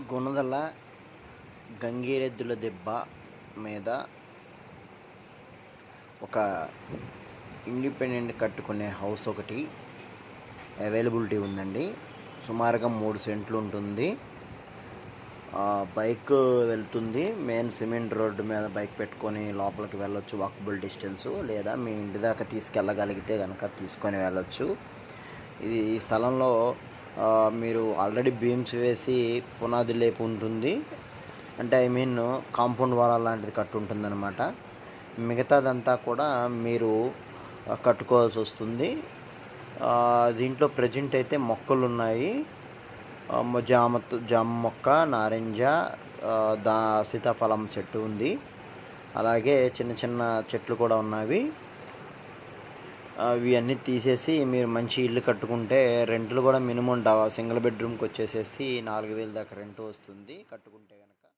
గుణదల గంగిరెద్దుల దెబ్బ మీద ఒక ఇండిపెండెంట్ కట్టుకునే హౌస్ ఒకటి అవైలబిలిటీ ఉందండి. సుమారుగా మూడు సెంట్లు ఉంటుంది. బైక్ వెళ్తుంది. మెయిన్ సిమెంట్ రోడ్డు మీద బైక్ పెట్టుకొని లోపలికి వెళ్ళొచ్చు వాకబుల్ డిస్టెన్స్. లేదా మీ ఇంటి దాకా తీసుకెళ్ళగలిగితే కనుక తీసుకొని వెళ్ళొచ్చు. ఇది ఈ స్థలంలో మీరు ఆల్రెడీ బీమ్స్ వేసి పునాది లేపు ఉంటుంది. అంటే ఐ మీన్ కాంపౌండ్ వాల్ లాంటిది కట్టు అనమాట మిగతాదంతా కూడా మీరు కట్టుకోవాల్సి వస్తుంది. దీంట్లో ప్రజెంట్ అయితే మొక్కలు ఉన్నాయి జామ జామ మొక్క నారింజ దా సీతాఫలం చెట్టు ఉంది. అలాగే చిన్న చిన్న చెట్లు కూడా ఉన్నవి. అవి అన్నీ తీసేసి మీరు మంచి ఇల్లు కట్టుకుంటే రెంట్లు కూడా మినిమం సింగిల్ బెడ్రూమ్కి వచ్చేసేసి నాలుగు వేలు దాకా రెంట్ వస్తుంది కట్టుకుంటే కనుక